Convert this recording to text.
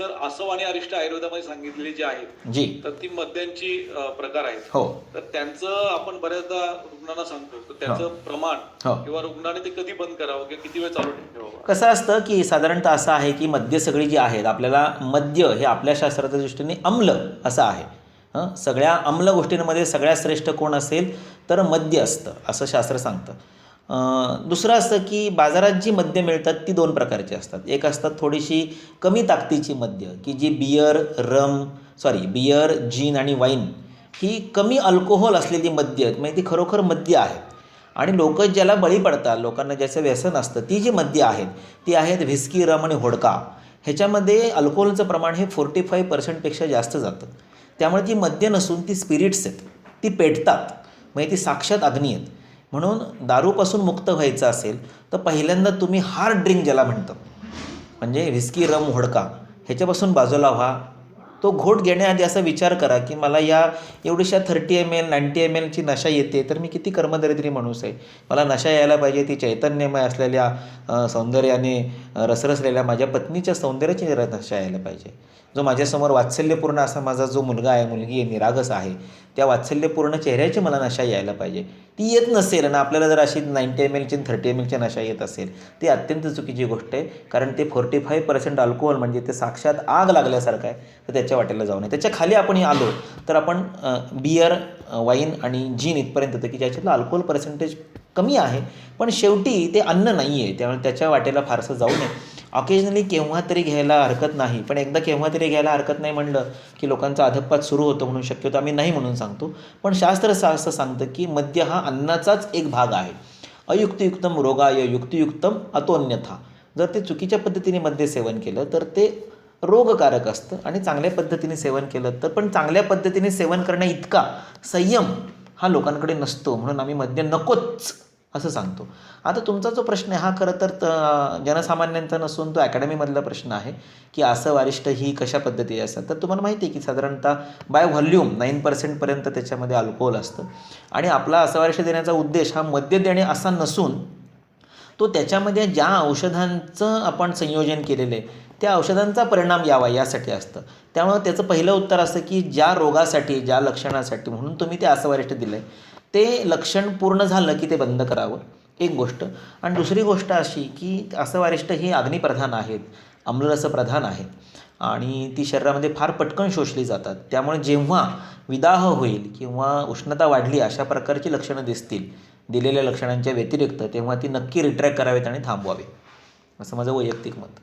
Sir आसव आणि अरिष्ट आयुर्वेदामध्ये सांगितलेली जी आहेत जी. तर ती मद्यांची अ, प्रकार आहेत. हो. तर त्यांचं आपण बऱ्याचदा रुग्णांना सांगतो तर त्याचं प्रमाण हो. किंवा रुग्णाने ते कधी बंद करावं किंवा किती वेळ चालू ठेवावं? कसं असतं की साधारणतः असं आहे की मद्य सगळी जी आहेत आपल्याला मद्य हे आपल्या शास्त्राच्या दृष्टीने अम्ल असं आहे. हं? सगळ्या अम्ल गोष्टींमध्ये सगळ्यात श्रेष्ठ कोण असेल तर मद्य असतं असं शास्त्र सांगतं. दुसरं असतं की बाजारात जी मद्य मिळतात ती दोन प्रकारची असतात. एक असतात थोडीशी कमी ताकदीची मद्य की जी beer rum sorry beer gin आणि वाईन ही कमी अल्कोहोल असलेली मद्य आहेत म्हणजे ती खरोखर मद्य आहेत आणि लोक ज्याला बळी पडतात लोकांना ज्याचं व्यसन असतं ती जी मद्य आहेत ती आहेत व्हिस्की रम आणि होडका. ह्याच्यामध्ये अल्कोहोलचं प्रमाण हे फोर्टी फाईव्ह पर्सेंटपेक्षा जास्त जातं. त्यामुळे ती मद्य नसून ती स्पिरिट्स आहेत ती पेटतात म्हणजे ती साक्षात अग्नी आहेत. म्हणून दारूपासून मुक्त व्हायचं असेल तर पहिल्यांदा तुम्ही हार्ड ड्रिंक ज्याला म्हणतात म्हणजे व्हिस्की रम होडका ह्याच्यापासून बाजूला व्हा. तो घोट घेण्याआधी असा विचार करा की मला या एवढीशा thirty M L ninety M एलची नशा येते तर मी किती कर्मदरिद्री माणूस आहे. मला नशा यायला पाहिजे ती चैतन्यमय असलेल्या सौंदर्याने रसरसलेल्या माझ्या पत्नीच्या सौंदर्याची नशा यायला पाहिजे. जो माझ्यासमोर वात्सल्यपूर्ण असा माझा जो मुलगा आहे मुलगी आहे निरागस आहे त्या वात्सल्यपूर्ण चेहऱ्याची मला नशा यायला पाहिजे. ती येत नसेल आणि आपल्याला जर अशी नाईन्टी एम एलची थर्टी एम एलची नशा येत असेल ती अत्यंत चुकीची गोष्ट आहे. कारण ते फोर्टी फाईव्ह पर्सेंट अल्कोहोल म्हणजे ते साक्षात आग लागल्यासारखं आहे. तर त्याच्या वाटेला जाऊ नये. त्याच्याखाली आपण आलो तर आपण बियर वाईन आणि जीन इथपर्यंत येतं की ज्याच्यातलं अल्कोहोल पर्सेंटेज कमी आहे. पण शेवटी ते अन्न नाही आहे त्यामुळे त्याच्या वाटेला फारसं जाऊ नये. ऑकेजनली केव्हा तरी घ्यायला हरकत नाही. पण एकदा केव्हा तरी घ्यायला हरकत नाही म्हणलं की लोकांचा अधपात सुरू होतो म्हणून शक्यतो आम्ही नाही म्हणून सांगतो. पण शास्त्र असं सांगतं की मद्य हा अन्नाचाच एक भाग आहे. अयुक्तयुक्तम रोगाय युक्तियुक्तम अतोन्यथा. जर ते चुकीच्या पद्धतीने मद्य सेवन केलं तर ते रोगकारक असतं आणि चांगल्या पद्धतीने सेवन केलं तर पण चांगल्या पद्धतीने सेवन करण्या इतका संयम हा लोकांकडे नसतो. म्हणून आम्ही मद्य नकोच असं सांगतो. आता तुमचा जो प्रश्न हा खरं तर त- जनसामान्यांचा नसून तो अकॅडमीमधला प्रश्न आहे की असं वारिष्ठ ही कशा पद्धती असतात? तर तुम्हाला माहिती आहे की साधारणतः बाय व्हॉल्यूम नाईन पर्सेंटपर्यंत त्याच्यामध्ये अल्कोहोल असतं. आणि आपला असं वारिष्ठ देण्याचा उद्देश हा मद्य देणे असा नसून तो त्याच्यामध्ये ज्या औषधांचं आपण संयोजन केलेलं आहे त्या औषधांचा परिणाम यावा यासाठी असतं. त्यामुळं त्याचं पहिलं उत्तर असं की ज्या रोगासाठी ज्या लक्षणासाठी म्हणून तुम्ही ते असं वरिष्ठ दिलं आहे ते लक्षण पूर्ण झालं की ते बंद करावं एक गोष्ट. आणि दुसरी गोष्ट अशी की असं वरिष्ठ ही अग्निप्रधान आहेत अम्लरस प्रधान आहेत. आणि ती शरीरामध्ये फार पटकन शोषली जातात. त्यामुळे जेव्हा विदाह होईल किंवा उष्णता वाढली अशा प्रकारची लक्षणं दिसतील दिलेल्या लक्षणांच्या व्यतिरिक्त तेव्हा ती नक्की रिट्रॅक्ट करावेत आणि थांबवावे. असं माझं वैयक्तिक मत.